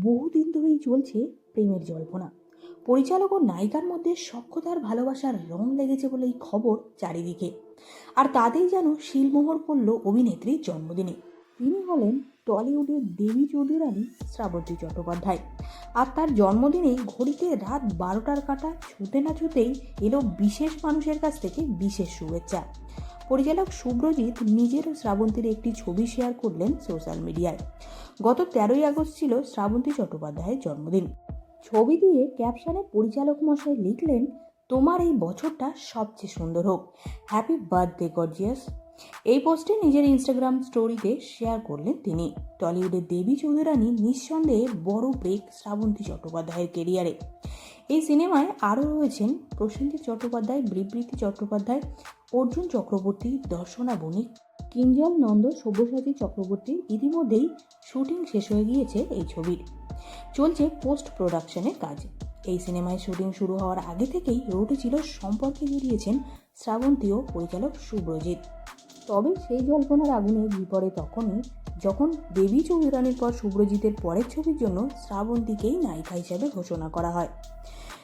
বহুদিন ধরেই চলছে প্রেমের জল্পনা। পরিচালক ও নায়িকার মধ্যে সক্ষতার ভালোবাসার রং লেগেছে বলে এই খবর চারিদিকে। আর তাতেই যেন শিলমোহর পড়ল অভিনেত্রীর জন্মদিনে। তিনি হলেন টলিউডের দেবী চৌধুরানী শ্রাবন্তী চট্টোপাধ্যায়। আর তার জন্মদিনে ঘড়িতে রাত বারোটার কাটা ছুতে না ছুতেই এলো বিশেষ মানুষের কাছ থেকে বিশেষ শুভেচ্ছা। পরিচালক শুভ্রজিৎ নিজেরও শ্রাবন্তীর একটি ছবি শেয়ার করলেন সোশ্যাল মিডিয়ায়। গত তেরোই আগস্ট ছিল শ্রাবন্তী চট্টোপাধ্যায়ের জন্মদিন। ছবি দিয়ে ক্যাপশনে পরিচালক মশাই লিখলেন, তোমার এই বছরটা সবচেয়ে সুন্দর হোক। হ্যাপি বার্থডে গর্জিয়াস এই পোস্টে নিজের ইনস্টাগ্রাম স্টোরিতে শেয়ার করলেন তিনি। টলিউডের দেবী চৌধুরানী নিঃসন্দেহে বড় ব্রেক শ্রাবন্তী চট্টোপাধ্যায়ের কেরিয়ারে এই সিনেমায় আরও রয়েছেন প্রসেনজিৎ চট্টোপাধ্যায় বিবৃতি চট্টোপাধ্যায়, অর্জুন চক্রবর্তী, দর্শনা বণিক কিঞ্জল নন্দ, সব্যসাচী চক্রবর্তী। ইতিমধ্যেই শুটিং শেষ হয়ে গিয়েছে এই ছবির। চলছে পোস্ট প্রোডাকশনের কাজ। এই সিনেমায় শুটিং শুরু হওয়ার আগে থেকেই রোটে ছিল সম্পর্কে জড়িয়েছেন শ্রাবন্তী ও পরিচালক শুভ্রজিৎ তবে সেই জল্পনার আগুনে বিপরে তখনই যখন দেবী চৌধুরানীর পর শুভ্রজিতের পরের ছবির জন্য শ্রাবন্তীকেই নায়িকা হিসেবে ঘোষণা করা হয়।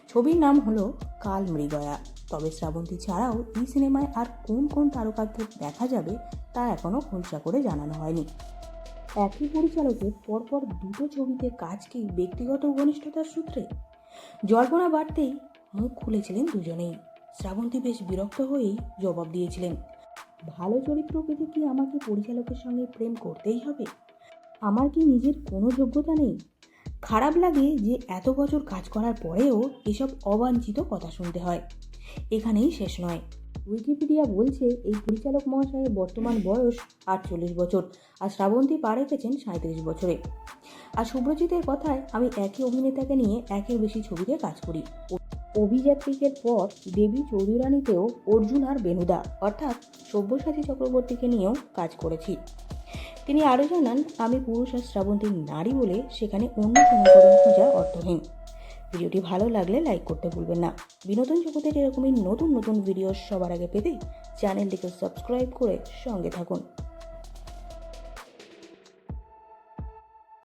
ছবির নাম হলো কাল মৃগয়া। তবে শ্রাবন্তী ছাড়াও এই সিনেমায় আর কোন কোন তারকাকে দেখা যাবে তা এখনও খোলসা করে জানানো হয়নি। একই পরিচালকের পরপর দুটো ছবিতে কাজ কি ব্যক্তিগত ঘনিষ্ঠতার সূত্রে? জল্পনা বাড়তেই মুখ খুলেছিলেন দুজনেই। শ্রাবন্তী বেশ বিরক্ত হয়েই জবাব দিয়েছিলেন। ভালো চরিত্র পেতে কি আমাকে পরিচালকের সঙ্গে প্রেম করতেই হবে? আমার কি নিজের কোনো যোগ্যতা নেই? খারাপ লাগে যে এত বছর কাজ করার পরেও এসব অবাঞ্ছিত কথা শুনতে হয়। এখানেই শেষ নয়। উইকিপিডিয়া বলছে, এই পরিচালক মহাশয়ের বর্তমান বয়স আটচল্লিশ বছর আর শ্রাবন্তী পা রেখেছেন সাঁত্রিশ বছরে। আর শুভ্রজিতের কথায় আমি একই অভিনেতাকে নিয়ে একের বেশি ছবিতে কাজ করি। অভিযাত্রীকের পর দেবী চৌধুরানীতেও অর্জুন আর বেনুদা অর্থাৎ সব্যসাচী চক্রবর্তীকে নিয়েও কাজ করেছি। তিনি আরও জানান, আমি পুরুষ আর শ্রাবন্তী নারী বলে সেখানে অন্য সমীকরণ খোঁজা অর্থহীন ভিডিওটি ভালো লাগলে লাইক করতে ভুলবেন না। বিনোদন জগতের এরকমই নতুন নতুন ভিডিও সবার আগে পেতে চ্যানেলটিকে সাবস্ক্রাইব করে সঙ্গে থাকুন।